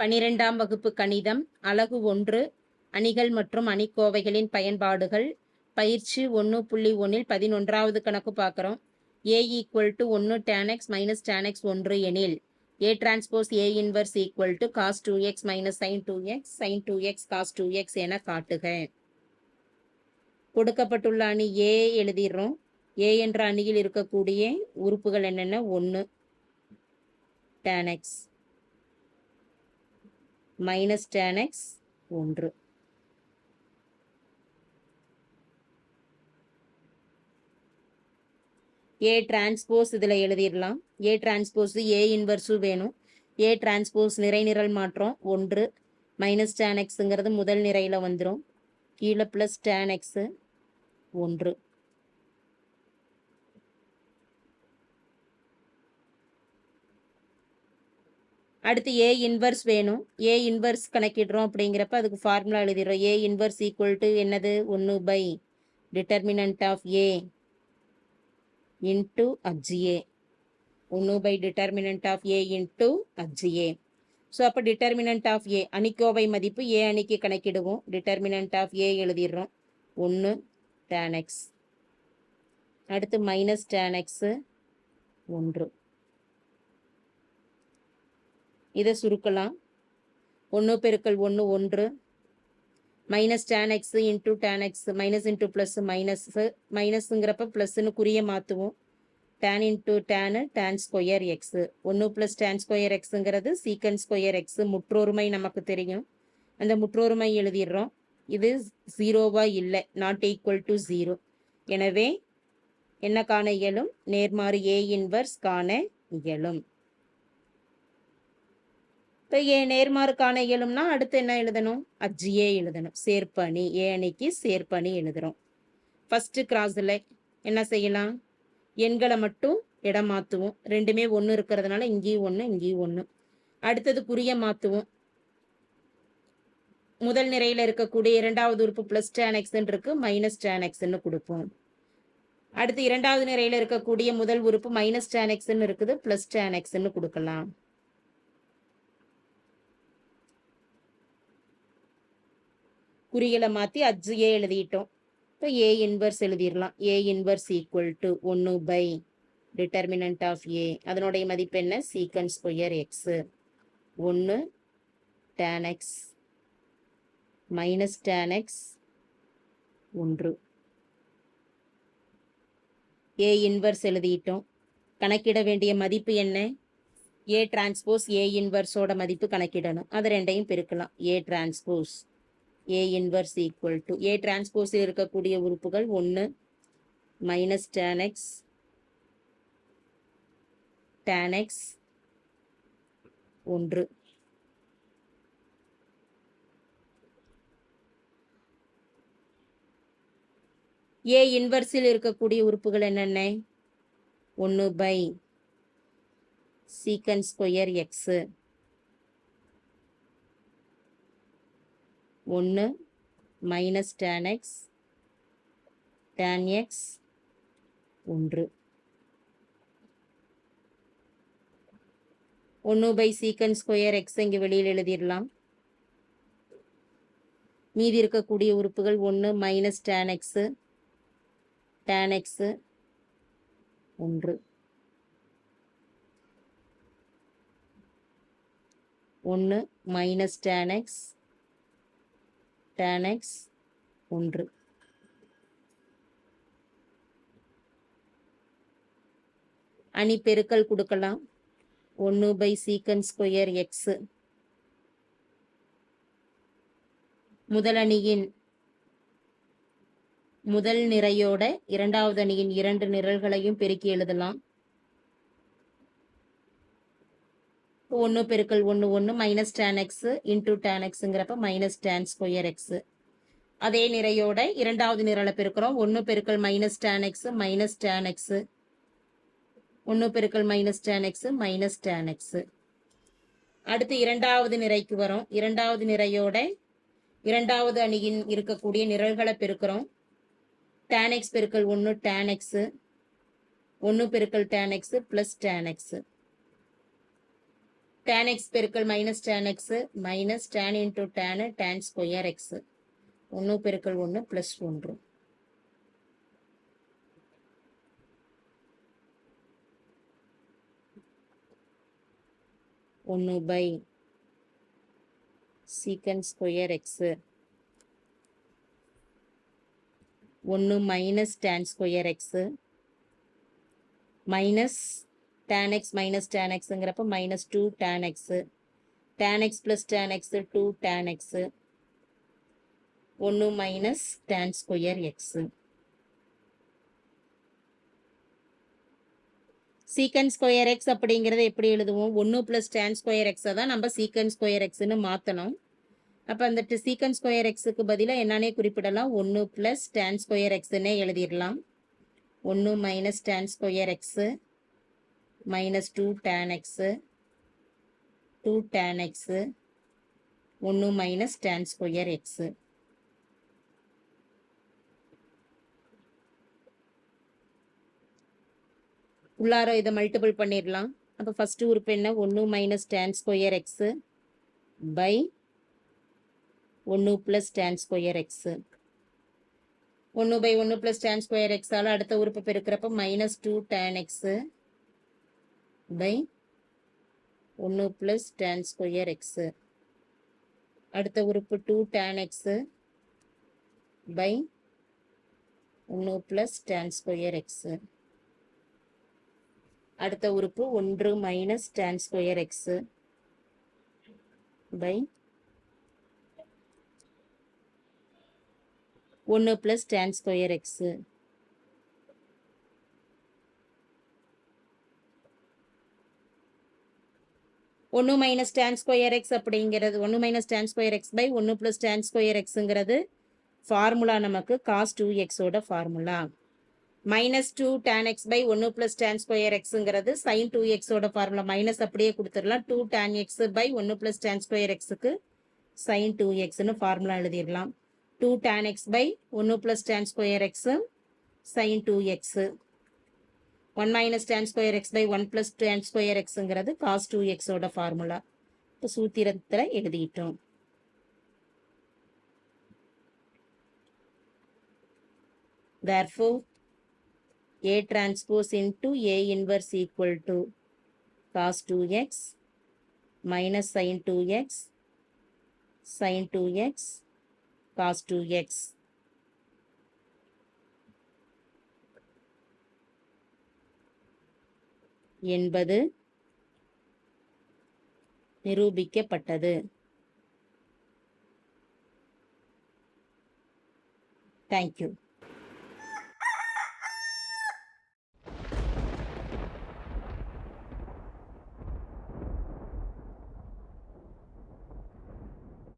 பனிரெண்டாம் வகுப்பு கணிதம் அலகு ஒன்று அணிகள் மற்றும் அணிக்கோவைகளின் பயன்பாடுகள் பயிற்சி ஒன்று புள்ளி ஒன்றில் பதினொன்றாவது கணக்கு பார்க்குறோம். ஏ ஈக்குவல் டு ஒன்று tan x minus tan x ஒன்று எனில் A transpose A inverse equal to cos two x minus sin two x sin two x cos two x என காட்டுக. கொடுக்கப்பட்டுள்ள அணி ஏ எழுதிடுறோம். ஏ என்ற அணியில் இருக்கக்கூடிய உறுப்புகள் என்னென்ன? ஒன்று tan x minus tan x ஒன்று. ஏ டிரான்ஸ்போஸ் இதில் எழுதிடலாம். ஏ டிரான்ஸ்போஸ் ஏ இன்வர்ஸும் வேணும். ஏ டிரான்ஸ்போஸ் நிறை நிரல் மாற்றம் ஒன்று. மைனஸ் டேன் எக்ஸுங்கிறது முதல் நிறையில் வந்துடும் கீழே ப்ளஸ் டேன் எக்ஸு ஒன்று. அடுத்து ஏ இன்வர்ஸ் வேணும். ஏ இன்வர்ஸ் கணக்கிடுறோம் அப்படிங்கிறப்ப அதுக்கு ஃபார்முலா எழுதிடுறோம். ஏ இன்வர்ஸ் ஈக்குவல் டு என்னது? ஒன்று by determinant of A into adj A ஒன்று by determinant of A into adj A so அப்போ டிட்டர்மினன்ட் ஆஃப் ஏ அணிக்கோவை மதிப்பு ஏ அணிக்கு கணக்கிடுவோம். டிட்டர்மினன்ட் ஆஃப் ஏ எழுதிடுறோம். ஒன்று டேன் அடுத்து மைனஸ் டேன் எக்ஸு ஒன்று. இதை சுருக்கலாம். ஒன்று பெருக்கல் ஒன்று. ஒன்று minus tan x into tan x minus into plus minus மைனஸுங்கிறப்ப ப்ளஸ்ன்னு குறிய மாற்றுவோம் tan into tan tan square x ஒன்று ப்ளஸ் டேன் ஸ்கொயர் எக்ஸுங்கிறது சீக்கன் ஸ்கொயர் எக்ஸு முற்றொருமை நமக்கு தெரியும். அந்த முற்றொருமை எழுதிடுறோம். இது ஜீரோவாக இல்லை நாட் ஈக்குவல் டு ஜீரோ எனவே என்ன காண இயலும்? நேர்மாறு ஏ இன்வர்ஸ் காண இயலும். இப்போ ஏ நேர்மாறு காண இயலும்னா அடுத்து என்ன எழுதணும்? அஜ்ஜியே எழுதணும். சேர்ப்பணி. ஏ சேர்ப்பணி எழுதுகிறோம் ஃபஸ்ட்டு கிராஸில் என்ன செய்யலாம்? எண்களை மட்டும் இடம் மாற்றுவோம் ரெண்டுமே ஒன்று இருக்கிறதுனால இங்கேயும் ஒன்று இங்கேயும் ஒன்று அடுத்தது குறிய மாற்றுவோம் முதல் நிறையில் இருக்கக்கூடிய இரண்டாவது உறுப்பு ப்ளஸ் டேன் எக்ஸ்ன்னு இருக்கு. மைனஸ் டேன் எக்ஸ்ன்னு கொடுப்போம். அடுத்து இரண்டாவது நிறையில் இருக்கக்கூடிய முதல் உறுப்பு மைனஸ் டேன் எக்ஸ்ன்னு இருக்குது. ப்ளஸ் டேன் எக்ஸ்ன்னு கொடுக்கலாம். குறிகளை மாற்றி அஜ் ஏ எழுதிட்டோம். இப்போ ஏ இன்வர்ஸ் எழுதிடலாம். ஏ இன்வர்ஸ் ஈக்குவல் டு ஒன்று பை டிட்டர்மினன்ட் ஆஃப் ஏ அதனுடைய மதிப்பு என்ன? சீக்கன் ஸ்கொயர் எக்ஸு ஒன்று tan x minus tan x ஒன்று. ஏ இன்வர்ஸ் எழுதிட்டோம். கணக்கிட வேண்டிய மதிப்பு என்ன? ஏ டிரான்ஸ்போஸ் ஏ இன்வர்ஸோட மதிப்பு கணக்கிடணும். அது ரெண்டையும் பெருக்கலாம். A transpose A inverse equal to A டிரான்ஸ்போஸில் இருக்கக்கூடிய உறுப்புகள் ஒன்று மைனஸ் டேனெக்ஸ் டேனெக்ஸ் ஒன்று. ஏ இன்வர்ஸில் இருக்கக்கூடிய உறுப்புகள் என்னென்ன? ஒன்று பை சீக்கன் ஸ்கொயர் எக்ஸு ஒன்று minus tan x tan x ஒன்று. ஒன்று பை சீக்கன் ஸ்கொயர் எக்ஸ் இங்கே வெளியில் எழுதிடலாம். மீதி இருக்கக்கூடிய உறுப்புகள் ஒன்று minus tan x tan x ஒன்று. ஒன்று minus tan x tan x ஒன்று. அணி பெருக்கல் கொடுக்கலாம். ஒன்று பை சீக்கன் ஸ்கொயர் எக்ஸு முதல் அணியின் முதல் நிறையோட இரண்டாவது அணியின் இரண்டு நிரல்களையும் பெருக்கி எழுதலாம். ஒன்று பெருக்கல் ஒன்று ஒன்று minus tan x into tan எக்ஸுங்கிறப்ப minus tan square x அதே நிறையோட இரண்டாவது நிரலை பெருக்கிறோம். ஒன்று பெருக்கல் minus tan x minus tan x ஒன்று பெருக்கல் minus tan x minus tan x அடுத்து இரண்டாவது நிறைக்கு வரும். இரண்டாவது நிறையோட இரண்டாவது அணியின் இருக்கக்கூடிய நிரல்களை பெருக்கிறோம். டேன் எக்ஸ் பெருக்கல் ஒன்று டேன் எக்ஸ் ஒன்று பெருக்கல் tan x plus tan x tan x பெருக்கல் minus tan x minus tan into tan tan square x. ஒன்று பெருக்கல் ஒன்று ப்ளஸ் ஒன்று. ஒன்று பை சீக்கன் ஸ்கொயர் எக்ஸு ஒன்று minus tan square x minus tan x minus tan xங்கிறப்ப minus two tan x tan x plus tan x two tan x. ஒன்று minus tan square x secant square x அப்படிங்கிறத எப்படி எழுதுவோம்? ஒன்று plus tan square எக்ஸை தான் நம்ம சீக்கன் square எக்ஸ்னு மாற்றணும் அப்போ அந்த சீக்கன் ஸ்கொயர் எக்ஸுக்கு பதிலாக என்னன்னே குறிப்பிடலாம். ஒன்று ப்ளஸ் டேன் ஸ்கொயர் எக்ஸ்ன்னே எழுதிடலாம். ஒன்று minus tan square x minus two tan x two tan x ஒன்று மைனஸ் டேன் ஸ்கொயர் எக்ஸு உள்ளார இதை மல்டிபிள் பண்ணிடலாம் அப்போ ஃபஸ்ட்டு உறுப்பு என்ன? ஒன்று minus tan square x by ஒன்று ப்ளஸ் டேன் ஸ்கொயர் எக்ஸு ஒன்று பை ஒன்று ப்ளஸ் டேன் ஸ்கொயர் எக்ஸால் அடுத்த உறுப்பு பெருக்கிறப்ப minus two tan x by ஒன்று ப்ளஸ் டேன் ஸ்கொயர் எக்ஸு அடுத்த உறுப்பு டூ டேன் எக்ஸு பை ஒன்று ப்ளஸ் டேன் ஸ்கொயர் எக்ஸு அடுத்த உறுப்பு ஒன்று minus tan square x by ஒன்று ப்ளஸ் டேன் ஸ்கொயர் எக்ஸு ஒன்று மைனஸ் டேன் ஸ்கொயர் எக்ஸ் அப்படிங்கிறது ஒன்று minus tan square x by ஒன்று ப்ளஸ் டேன் ஸ்கொயர் எக்ஸுங்கிறது ஃபார்முலா நமக்கு காஸ் டூ எக்ஸோட formula minus two tan x by ஒன்று ப்ளஸ் டேன் ஸ்கொயர் எக்ஸுங்கிறது சைன் டூ எக்ஸோட ஃபார்முலா மைனஸ் அப்படியே கொடுத்துடலாம். டூ டேன் எக்ஸ் பை ஒன்று ப்ளஸ் டேன் ஸ்கொயர் எக்ஸுக்கு சைன் டூ எக்ஸ்னு ஃபார்முலா எழுதிடலாம். டூ டேன் எக்ஸ் பை ஒன்று plus tan square x sin two x one minus tan square x by one plus tan square எக்ஸுங்கிறது cos two எக்ஸோட formula இப்போ சூத்திரத்தில் எழுதிட்டோம். Therefore A transpose into A inverse equal to cos 2x minus sin 2x sin 2x cos 2x என்பது நிரூபிக்கப்பட்டது. Thank you